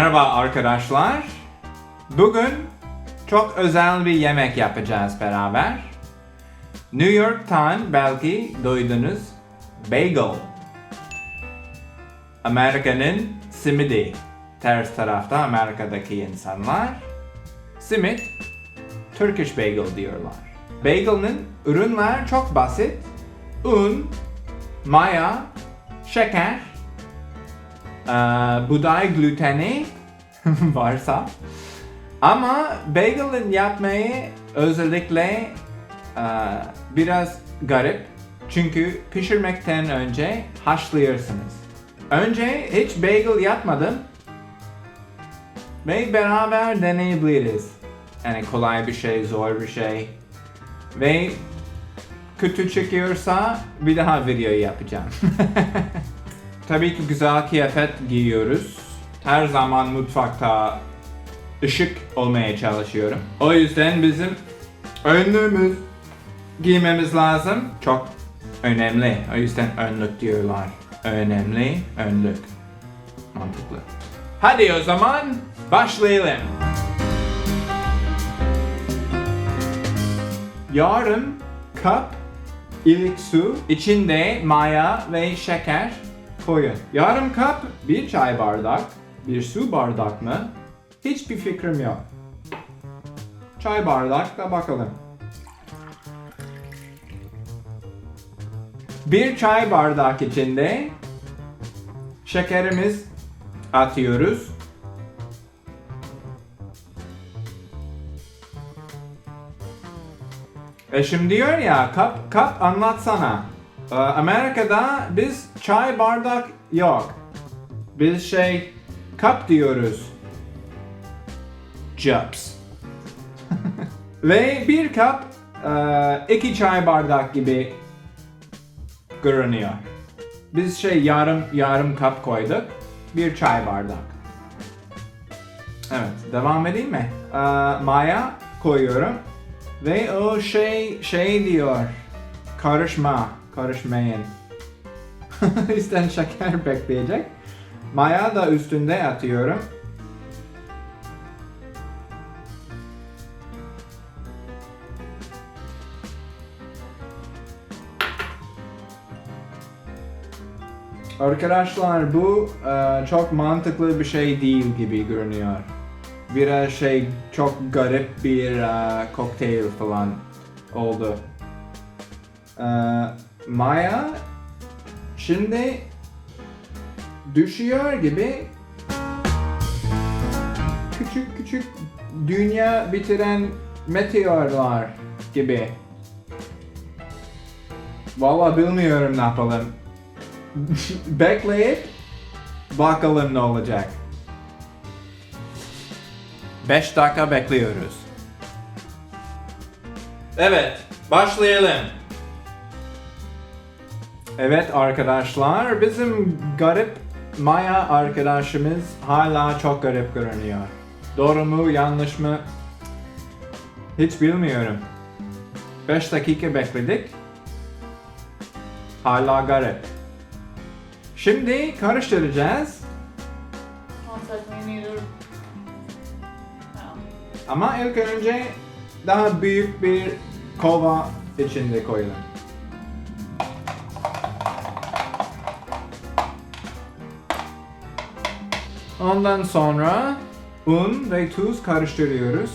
Merhaba arkadaşlar. Bugün çok özel bir yemek yapacağız beraber. New York'tan belki duydunuz bagel. Amerika'nın simidi. Ters tarafta Amerika'daki insanlar. Simit, Turkish bagel diyorlar. Bagel'ın ürünler çok basit. Un, maya, şeker, ee, buğday gluteni varsa ama bagel'ın yapmayı özellikle e, biraz garip çünkü pişirmekten önce haşlıyorsunuz. Önce hiç bagel yapmadım ve beraber deneyebiliriz. Yani kolay bir şey, zor bir şey ve kötü çıkıyorsa bir daha video yapacağım. Tabii ki güzel kıyafet giyiyoruz. Her zaman mutfakta ışık olmaya çalışıyorum. O yüzden bizim önlüğümüz giymemiz lazım. Çok önemli. O yüzden önlük diyorlar. Önemli önlük. Mantıklı. Hadi o zaman başlayalım. Yarım kap ilik su, içinde maya ve şeker koyun. Yarım kap bir çay bardak, bir su bardak mı? Hiçbir fikrim yok. Çay bardakla bakalım. Bir çay bardak içinde şekerimiz atıyoruz. E şimdi diyor ya kap kap anlatsana. Ee, Amerika'da biz çay bardak yok. Biz şey kap diyoruz. Cups. Ve bir e, iki çay bardak gibi görünüyor. Biz şey yarım yarım kap koyduk. Bir çay bardak. Evet, devam edeyim mi? Ee, maya koyuyorum. Ve o şey şey diyor. Karışma, karışmayın. Üstten şeker bekleyecek. Maya da üstünde atıyorum. Arkadaşlar bu e, çok mantıklı bir şey değil gibi görünüyor. Biraz şey çok garip bir e, kokteyl falan oldu. E, Maya şimdi düşüyor gibi küçük küçük dünya bitiren meteorlar gibi. Vallahi bilmiyorum ne yapalım. Bekleyip bakalım ne olacak. 5 dakika bekliyoruz. Evet, başlayalım. Evet arkadaşlar, bizim garip Maya arkadaşımız hala çok garip görünüyor. Doğru mu, yanlış mı? Hiç bilmiyorum. 5 dakika bekledik. Hala garip. Şimdi karıştıracağız ama ilk önce daha büyük bir kova içinde koyalım. Ondan sonra un ve tuz karıştırıyoruz.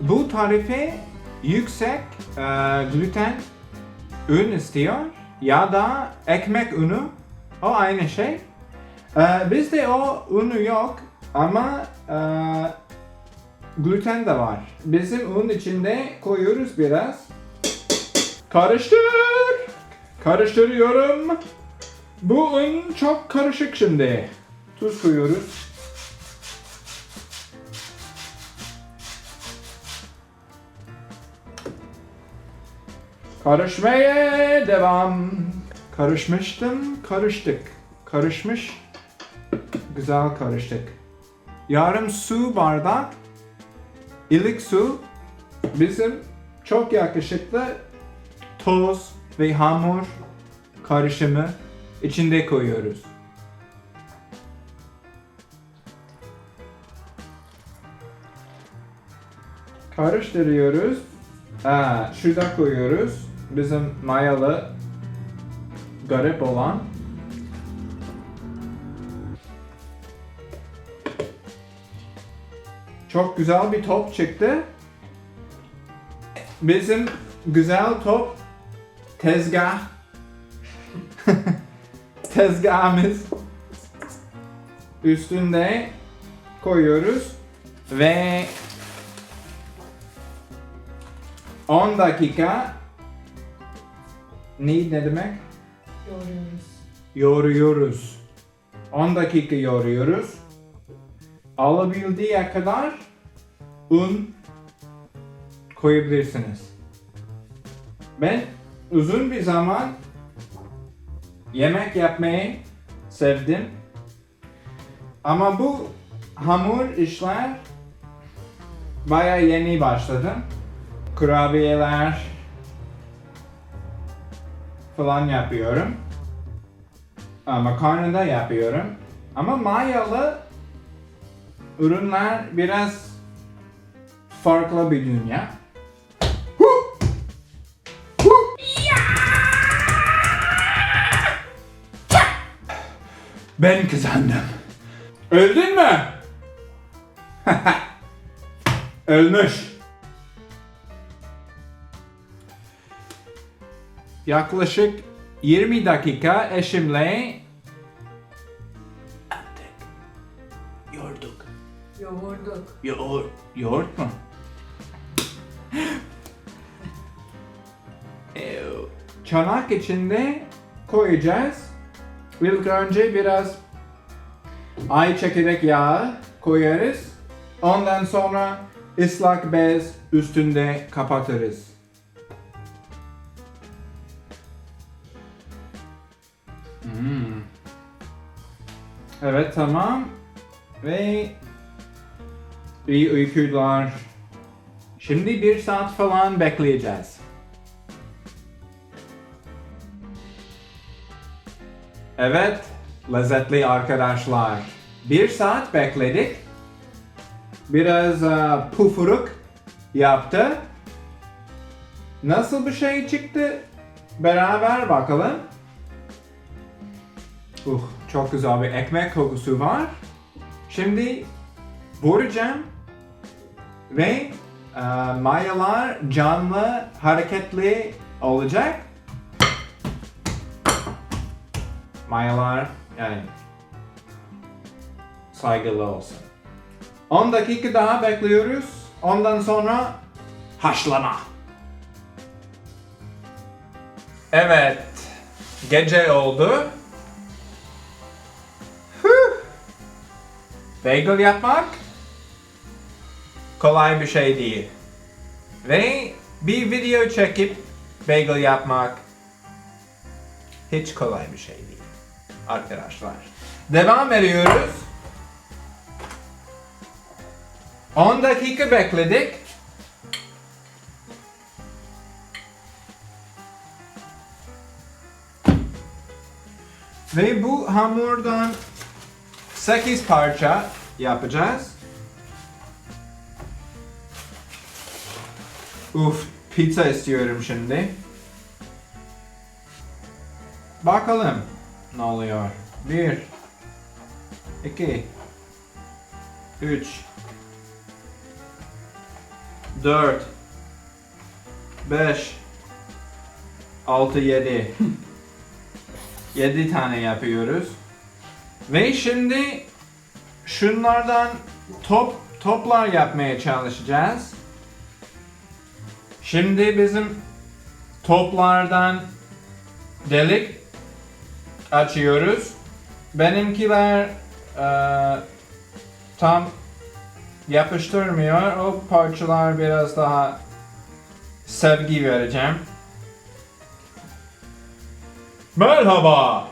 Bu tarife yüksek e, gluten un istiyor ya da ekmek unu o aynı şey. E, bizde o unu yok ama e, gluten de var. Bizim un içinde koyuyoruz biraz. Karıştır. Karıştırıyorum. Bu un çok karışık şimdi. Tuz koyuyoruz. Karışmaya devam. Karışmıştım, karıştık. Karışmış, güzel karıştık. Yarım su bardak ilik su bizim çok yakışıklı toz ve hamur karışımı içinde koyuyoruz. Karıştırıyoruz. Aa, şurada koyuyoruz. Bizim mayalı garip olan Çok güzel bir top çıktı. Bizim güzel top tezgah tezgahımız üstünde koyuyoruz ve 10 dakika ne ne demek? Yoruyoruz. Yoruyoruz. 10 dakika yoruyoruz. Alabildiği kadar un koyabilirsiniz. Ben uzun bir zaman yemek yapmayı sevdim. Ama bu hamur işler baya yeni başladım. Kurabiyeler falan yapıyorum. Makarna da yapıyorum. Ama mayalı ürünler biraz farklı bir dünya. Ben kazandım. Öldün mü? Ölmüş. Yaklaşık 20 dakika eşimle yaptık. Yorduk. Yoğurduk. Yoğurt. Yoğurt mu? Ew. Çanak içinde koyacağız. İlk önce biraz ay çekirdek yağı koyarız. Ondan sonra ıslak bez üstünde kapatırız. Hmm. Evet tamam. Ve iyi uykular. Şimdi bir saat falan bekleyeceğiz. Evet, lezzetli arkadaşlar. Bir saat bekledik. Biraz uh, pufuruk yaptı. Nasıl bir şey çıktı? Beraber bakalım. Uh, çok güzel bir ekmek kokusu var. Şimdi vuracağım ve e, mayalar canlı, hareketli olacak. Mayalar yani saygılı olsun. 10 dakika daha bekliyoruz. Ondan sonra haşlama. Evet, gece oldu. Huh. Bagel yapmak kolay bir şey değil. Ve bir video çekip bagel yapmak hiç kolay bir şey değil. Arkadaşlar. Devam ediyoruz. 10 dakika bekledik. Ve bu hamurdan 8 parça yapacağız. Uf, pizza istiyorum şimdi. Bakalım ne oluyor. 1 2 3 4 5 6 7 7 tane yapıyoruz. Ve şimdi şunlardan top toplar yapmaya çalışacağız. Şimdi bizim toplardan delik açıyoruz. Benimkiler eee, tam yapıştırmıyor. O parçalar biraz daha sevgi vereceğim. Merhaba.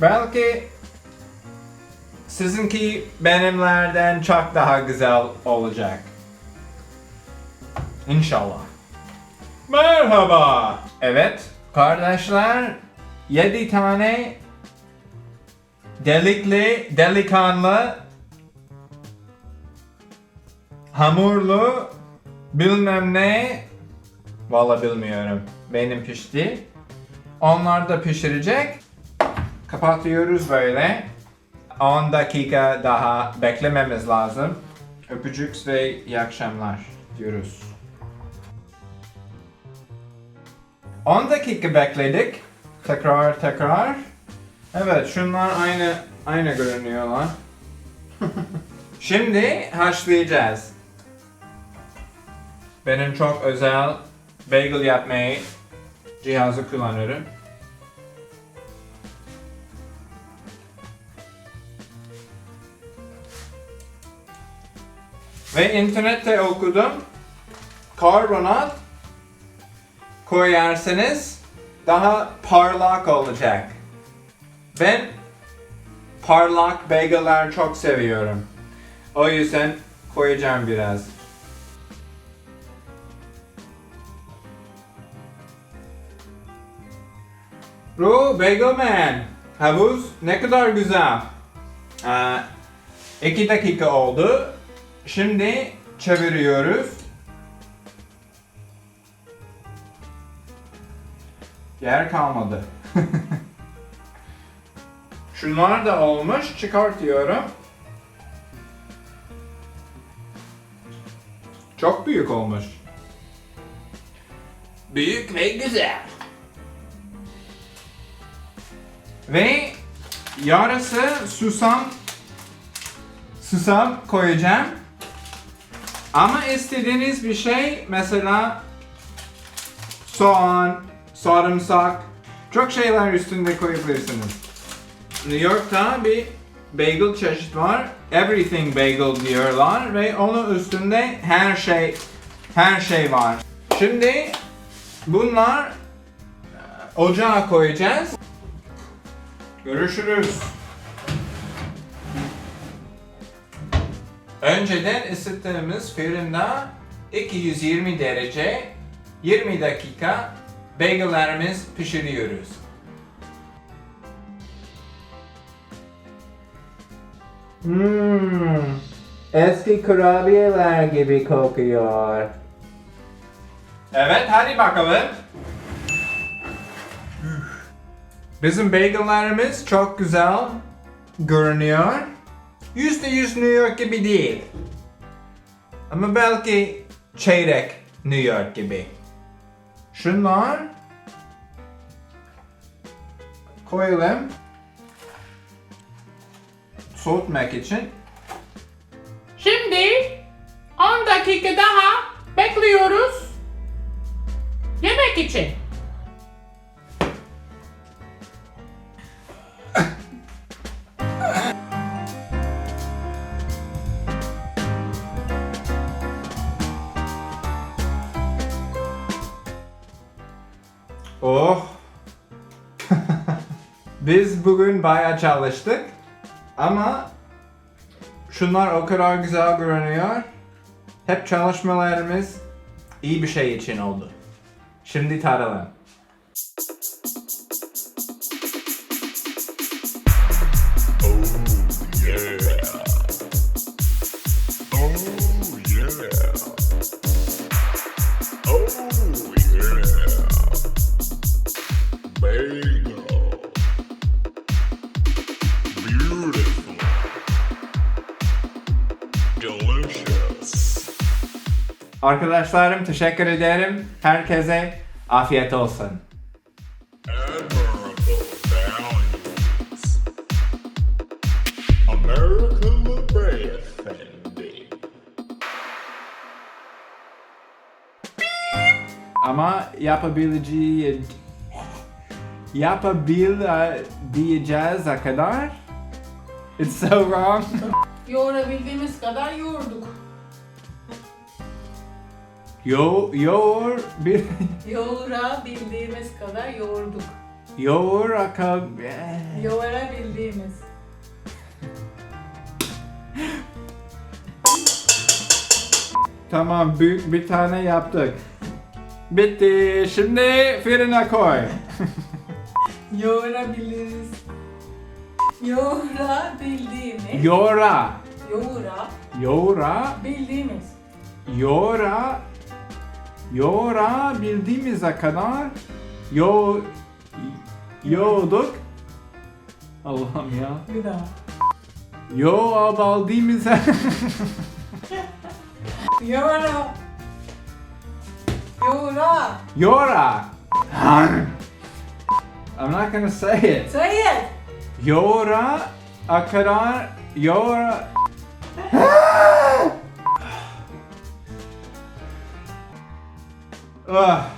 Belki sizinki benimlerden çok daha güzel olacak. İnşallah. Merhaba. Evet, kardeşler, 7 tane delikli, delikanlı, hamurlu bilmem ne. Valla bilmiyorum. Benim pişti. Onlar da pişirecek. Kapatıyoruz böyle. 10 dakika daha beklememiz lazım. Öpücük ve iyi akşamlar diyoruz. 10 dakika bekledik. Tekrar tekrar. Evet şunlar aynı aynı görünüyorlar. Şimdi haşlayacağız. Benim çok özel bagel yapmayı cihazı kullanıyorum. Ve internette okudum. Karbonat koyarsanız daha parlak olacak. Ben parlak bagel'lar çok seviyorum. O yüzden koyacağım biraz. Ro, Bagel Man. Havuz ne kadar güzel. Aa, iki dakika oldu. Şimdi çeviriyoruz. Yer kalmadı. Şunlar da olmuş. Çıkartıyorum. Çok büyük olmuş. Büyük ve güzel. Ve yarısı susam susam koyacağım. Ama istediğiniz bir şey mesela soğan, sarımsak çok şeyler üstünde koyabilirsiniz. New York'ta bir bagel çeşit var. Everything bagel diyorlar ve onun üstünde her şey her şey var. Şimdi bunlar e, ocağa koyacağız. Görüşürüz. Önceden ısıttığımız fırında 220 derece 20 dakika bagellerimiz pişiriyoruz. Hmm, eski kurabiyeler gibi kokuyor. Evet, hadi bakalım. Bizim bagellerimiz çok güzel görünüyor. Yüzde yüz New York gibi değil. Ama belki çeyrek New York gibi. Şunlar koyalım. Soğutmak için. Şimdi 10 dakika daha bekliyoruz. Yemek için. Oh. Biz bugün bayağı çalıştık. Ama şunlar o kadar güzel görünüyor. Hep çalışmalarımız iyi bir şey için oldu. Şimdi tadalım. Arkadaşlarım teşekkür ederim. Herkese afiyet olsun. Ama yapabileceği yapabileceğiz kadar It's so wrong. Yoğurabildiğimiz kadar yoğurduk. Yo yoğur bir Yoğurabildiğimiz kadar yoğurduk. yoğur akab Yoğurabildiğimiz. Tamam büyük bir tane yaptık. Bitti. Şimdi fırına koy. Yoğurabiliriz. Yoğurabildiğimiz. Yoğura. Yoğura. Yoğura. Bildiğimiz. Yoğura yoğurabildiğimize kadar yo yoğduk. Allah'ım ya. Bir daha. Yoğabildiğimize Yoğura. Yoğura. Yoğura. I'm not gonna say it. Say it. Yoğura a kadar yoğura Ugh.